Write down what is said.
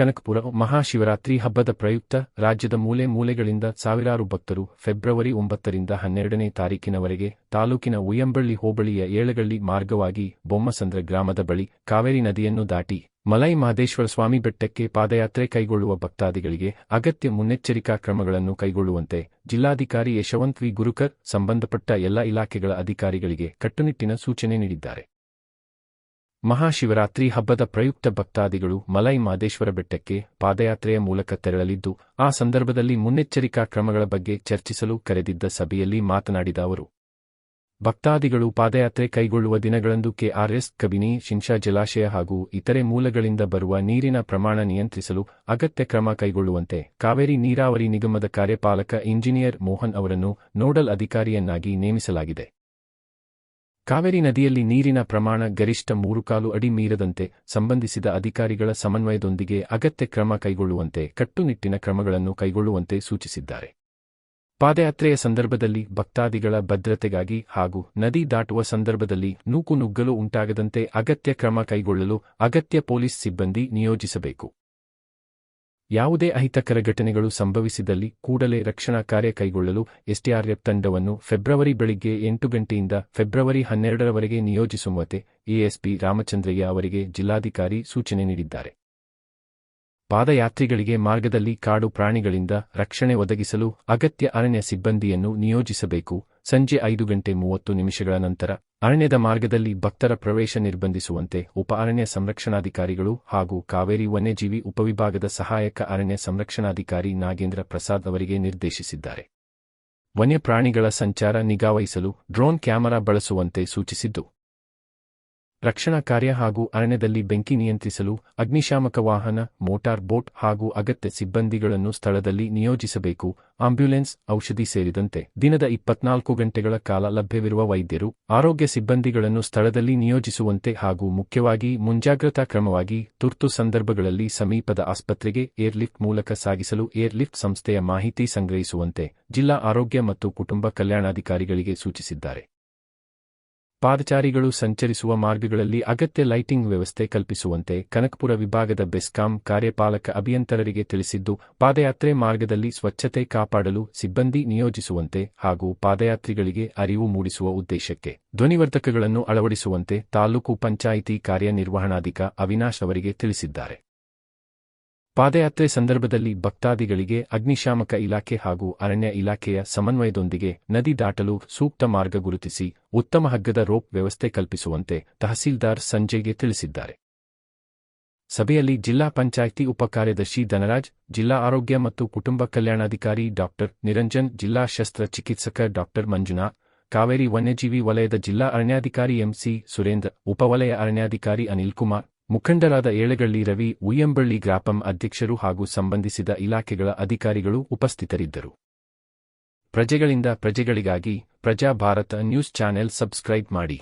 ಕನಕಪುರ ಮಹಾಶಿವರಾತ್ರಿ ಹಬ್ಬದ ಪ್ರಯುಕ್ತ ರಾಜ್ಯದ ಮೂಲೆ ಮೂಲೆಗಳಿಂದ ಸಾವಿರಾರು ಭಕ್ತರು ಫೆಬ್ರವರಿ ಒಂಬತ್ತರಿಂದ ಹನ್ನೆರಡನೇ ತಾರೀಕಿನವರೆಗೆ ತಾಲೂಕಿನ ಉಯ್ಯಂಬಳ್ಳಿ ಹೋಬಳಿಯ ಏಳಗಳ್ಳಿ ಮಾರ್ಗವಾಗಿ ಬೊಮ್ಮಸಂದ್ರ ಗ್ರಾಮದ ಬಳಿ ಕಾವೇರಿ ನದಿಯನ್ನು ದಾಟಿ ಮಲೈ ಮಹದೇಶ್ವರ ಸ್ವಾಮಿ ಬೆಟ್ಟಕ್ಕೆ ಪಾದಯಾತ್ರೆ ಕೈಗೊಳ್ಳುವ ಭಕ್ತಾದಿಗಳಿಗೆ ಅಗತ್ಯ ಮುನ್ನೆಚ್ಚರಿಕಾ ಕ್ರಮಗಳನ್ನು ಕೈಗೊಳ್ಳುವಂತೆ ಜಿಲ್ಲಾಧಿಕಾರಿ ಯಶವಂತ್ ವಿ. ಗುರುಕರ್, ಸಂಬಂಧಪಟ್ಟ ಎಲ್ಲ ಇಲಾಖೆಗಳ ಅಧಿಕಾರಿಗಳಿಗೆ ಕಟ್ಟುನಿಟ್ಟಿನ ಸೂಚನೆ ನೀಡಿದ್ದಾರೆ. ಮಹಾಶಿವರಾತ್ರಿ ಹಬ್ಬದ ಪ್ರಯುಕ್ತ ಭಕ್ತಾದಿಗಳು ಮಲೈ ಮಾದೇಶ್ವರ ಬೆಟ್ಟಕ್ಕೆ ಪಾದಯಾತ್ರೆಯ ಮೂಲಕ ತೆರಳಲಿದ್ದು, ಆ ಸಂದರ್ಭದಲ್ಲಿ ಮುನ್ನೆಚ್ಚರಿಕಾ ಕ್ರಮಗಳ ಬಗ್ಗೆ ಚರ್ಚಿಸಲು ಕರೆದಿದ್ದ ಸಭೆಯಲ್ಲಿ ಮಾತನಾಡಿದ ಅವರು. ಭಕ್ತಾದಿಗಳು ಪಾದಯಾತ್ರೆ ಕೈಗೊಳ್ಳುವ ದಿನಗಳಂದು ಕೆಆರ್ಎಸ್, ಕಬಿನಿ, ಶಿಂಷಾ ಜಲಾಶಯ ಹಾಗೂ ಇತರೆ ಮೂಲಗಳಿಂದ ಬರುವ ನೀರಿನ ಪ್ರಮಾಣ ನಿಯಂತ್ರಿಸಲು ಅಗತ್ಯ ಕ್ರಮ ಕೈಗೊಳ್ಳುವಂತೆ ಕಾವೇರಿ ನೀರಾವರಿ ನಿಗಮದ ಕಾರ್ಯಪಾಲಕ ಇಂಜಿನಿಯರ್ ಮೋಹನ್ ಅವರನ್ನು ನೋಡಲ್ ಅಧಿಕಾರಿಯನ್ನಾಗಿ ನೇಮಿಸಲಾಗಿದೆ. ಕಾವೇರಿ ನದಿಯಲ್ಲಿ ನೀರಿನ ಪ್ರಮಾಣ ಗರಿಷ್ಠ ಮೂರು ಕಾಲು ಅಡಿ ಮೀರದಂತೆ ಸಂಬಂಧಿಸಿದ ಅಧಿಕಾರಿಗಳ ಸಮನ್ವಯದೊಂದಿಗೆ ಅಗತ್ಯ ಕ್ರಮ ಕೈಗೊಳ್ಳುವಂತೆ ಕಟ್ಟುನಿಟ್ಟಿನ ಕ್ರಮಗಳನ್ನು ಕೈಗೊಳ್ಳುವಂತೆ ಸೂಚಿಸಿದ್ದಾರೆ. ಪಾದಯಾತ್ರೆಯ ಸಂದರ್ಭದಲ್ಲಿ ಭಕ್ತಾದಿಗಳ ಭದ್ರತೆಗಾಗಿ ಹಾಗೂ ನದಿ ದಾಟುವ ಸಂದರ್ಭದಲ್ಲಿ ನೂಕುನುಗ್ಗಲು ಉಂಟಾಗದಂತೆ ಅಗತ್ಯ ಕ್ರಮ ಕೈಗೊಳ್ಳಲು ಅಗತ್ಯ ಪೊಲೀಸ್ ಸಿಬ್ಬಂದಿ ನಿಯೋಜಿಸಬೇಕು. ಯಾವುದೇ ಅಹಿತಕರ ಘಟನೆಗಳು ಸಂಭವಿಸಿದಲ್ಲಿ ಕೂಡಲೇ ರಕ್ಷಣಾ ಕಾರ್ಯ ಕೈಗೊಳ್ಳಲು ಎಸ್ಟಿಆರ್ಎಫ್ ತಂಡವನ್ನು ಫೆಬ್ರವರಿ ಬೆಳಿಗ್ಗೆ ಎಂಟು ಗಂಟೆಯಿಂದ ಫೆಬ್ರವರಿ ಹನ್ನೆರಡರವರೆಗೆ ನಿಯೋಜಿಸುವಂತೆ ಎಎಸ್ಪಿ ರಾಮಚಂದ್ರಯ್ಯ ಅವರಿಗೆ ಜಿಲ್ಲಾಧಿಕಾರಿ ಸೂಚನೆ ನೀಡಿದ್ದಾರೆ. ಪಾದಯಾತ್ರಿಗಳಿಗೆ ಮಾರ್ಗದಲ್ಲಿ ಕಾಡು ಪ್ರಾಣಿಗಳಿಂದ ರಕ್ಷಣೆ ಒದಗಿಸಲು ಅಗತ್ಯ ಅರಣ್ಯ ಸಿಬ್ಬಂದಿಯನ್ನು ನಿಯೋಜಿಸಬೇಕು. ಸಂಜೆ ಐದು ಗಂಟೆ ಮೂವತ್ತು ನಿಮಿಷಗಳ ನಂತರ ಅರಣ್ಯದ ಮಾರ್ಗದಲ್ಲಿ ಭಕ್ತರ ಪ್ರವೇಶ ನಿರ್ಬಂಧಿಸುವಂತೆ ಉಪ ಅರಣ್ಯ ಸಂರಕ್ಷಣಾಧಿಕಾರಿಗಳು ಹಾಗೂ ಕಾವೇರಿ ವನ್ಯಜೀವಿ ಉಪವಿಭಾಗದ ಸಹಾಯಕ ಅರಣ್ಯ ಸಂರಕ್ಷಣಾಧಿಕಾರಿ ನಾಗೇಂದ್ರ ಪ್ರಸಾದ್ ಅವರಿಗೆ ನಿರ್ದೇಶಿಸಿದ್ದಾರೆ. ವನ್ಯಪ್ರಾಣಿಗಳ ಸಂಚಾರ ನಿಗಾವಹಿಸಲು ಡ್ರೋನ್ ಕ್ಯಾಮೆರಾ ಬಳಸುವಂತೆ ಸೂಚಿಸಿದ್ದು ರಕ್ಷಣಾ ಕಾರ್ಯ ಹಾಗೂ ಅರಣ್ಯದಲ್ಲಿ ಬೆಂಕಿ ನಿಯಂತ್ರಿಸಲು ಅಗ್ನಿಶಾಮಕ ವಾಹನ, ಮೋಟಾರ್ ಬೋಟ್ ಹಾಗೂ ಅಗತ್ಯ ಸಿಬ್ಬಂದಿಗಳನ್ನು ಸ್ಥಳದಲ್ಲಿ ನಿಯೋಜಿಸಬೇಕು. ಆಂಬ್ಯುಲೆನ್ಸ್, ಔಷಧಿ ಸೇರಿದಂತೆ ದಿನದ ಇಪ್ಪತ್ನಾಲ್ಕು ಗಂಟೆಗಳ ಕಾಲ ಲಭ್ಯವಿರುವ ವೈದ್ಯರು ಆರೋಗ್ಯ ಸಿಬ್ಬಂದಿಗಳನ್ನು ಸ್ಥಳದಲ್ಲಿ ನಿಯೋಜಿಸುವಂತೆ ಹಾಗೂ ಮುಖ್ಯವಾಗಿ ಮುಂಜಾಗ್ರತಾ ಕ್ರಮವಾಗಿ ತುರ್ತು ಸಂದರ್ಭಗಳಲ್ಲಿ ಸಮೀಪದ ಆಸ್ಪತ್ರೆಗೆ ಏರ್ಲಿಫ್ಟ್ ಮೂಲಕ ಸಾಗಿಸಲು ಏರ್ಲಿಫ್ಟ್ ಸಂಸ್ಥೆಯ ಮಾಹಿತಿ ಸಂಗ್ರಹಿಸುವಂತೆ ಜಿಲ್ಲಾ ಆರೋಗ್ಯ ಮತ್ತು ಕುಟುಂಬ ಕಲ್ಯಾಣಾಧಿಕಾರಿಗಳಿಗೆ ಸೂಚಿಸಿದ್ದಾರೆ. ಪಾದಚಾರಿಗಳು ಸಂಚರಿಸುವ ಮಾರ್ಗಗಳಲ್ಲಿ ಅಗತ್ಯ ಲೈಟಿಂಗ್ ವ್ಯವಸ್ಥೆ ಕಲ್ಪಿಸುವಂತೆ ಕನಕಪುರ ವಿಭಾಗದ ಬೆಸ್ಕಾಂ ಕಾರ್ಯಪಾಲಕ ಅಭಿಯಂತರರಿಗೆ ತಿಳಿಸಿದ್ದು, ಪಾದಯಾತ್ರೆ ಮಾರ್ಗದಲ್ಲಿ ಸ್ವಚ್ಛತೆ ಕಾಪಾಡಲು ಸಿಬ್ಬಂದಿ ನಿಯೋಜಿಸುವಂತೆ ಹಾಗೂ ಪಾದಯಾತ್ರಿಗಳಿಗೆ ಅರಿವು ಮೂಡಿಸುವ ಉದ್ದೇಶಕ್ಕೆ ಧ್ವನಿವರ್ಧಕಗಳನ್ನು ಅಳವಡಿಸುವಂತೆ ತಾಲೂಕು ಪಂಚಾಯಿತಿ ಕಾರ್ಯನಿರ್ವಹಣಾಧಿಕ ಅವಿನಾಶ್ ಅವರಿಗೆ ತಿಳಿಸಿದ್ದಾರೆ. ಪಾದಯಾತ್ರೆ ಸಂದರ್ಭದಲ್ಲಿ ಭಕ್ತಾದಿಗಳಿಗೆ ಅಗ್ನಿಶಾಮಕ ಇಲಾಖೆ ಹಾಗೂ ಅರಣ್ಯ ಇಲಾಖೆಯ ಸಮನ್ವಯದೊಂದಿಗೆ ನದಿ ದಾಟಲು ಸೂಕ್ತ ಮಾರ್ಗ ಗುರುತಿಸಿ ಉತ್ತಮ ಹಗ್ಗದ ರೋಪ್ ವ್ಯವಸ್ಥೆ ಕಲ್ಪಿಸುವಂತೆ ತಹಸೀಲ್ದಾರ್ ಸಂಜಯ್ಗೆ ತಿಳಿಸಿದ್ದಾರೆ. ಸಭೆಯಲ್ಲಿ ಜಿಲ್ಲಾ ಪಂಚಾಯಿತಿ ಉಪಕಾರ್ಯದರ್ಶಿ ಧನರಾಜ್, ಜಿಲ್ಲಾ ಆರೋಗ್ಯ ಮತ್ತು ಕುಟುಂಬ ಕಲ್ಯಾಣಾಧಿಕಾರಿ ಡಾಕ್ಟರ್ ನಿರಂಜನ್, ಜಿಲ್ಲಾ ಶಸ್ತ್ರಚಿಕಿತ್ಸಕ ಡಾಕ್ಟರ್ ಮಂಜುನಾಥ್, ಕಾವೇರಿ ವನ್ಯಜೀವಿ ವಲಯದ ಜಿಲ್ಲಾ ಅರಣ್ಯಾಧಿಕಾರಿ ಎಂಸಿ ಸುರೇಂದ್ರ ಉಪವಲಯ ಅರಣ್ಯಾಧಿಕಾರಿ ಅನಿಲ್ ಕುಮಾರ್ ಮುಖಂಡರಾದ ಏಳೆಗಳ್ಳಿ ರವಿ, ಉಯ್ಯಂಬಳ್ಳಿ ಗ್ರಾಪಂ ಅಧ್ಯಕ್ಷರು ಹಾಗೂ ಸಂಬಂಧಿಸಿದ ಇಲಾಖೆಗಳ ಅಧಿಕಾರಿಗಳು ಉಪಸ್ಥಿತರಿದ್ದರು. ಪ್ರಜೆಗಳಿಂದ ಪ್ರಜೆಗಳಿಗಾಗಿ ಪ್ರಜಾ ಭಾರತ ನ್ಯೂಸ್ ಚಾನೆಲ್ ಸಬ್ಸ್ಕ್ರೈಬ್ ಮಾಡಿ.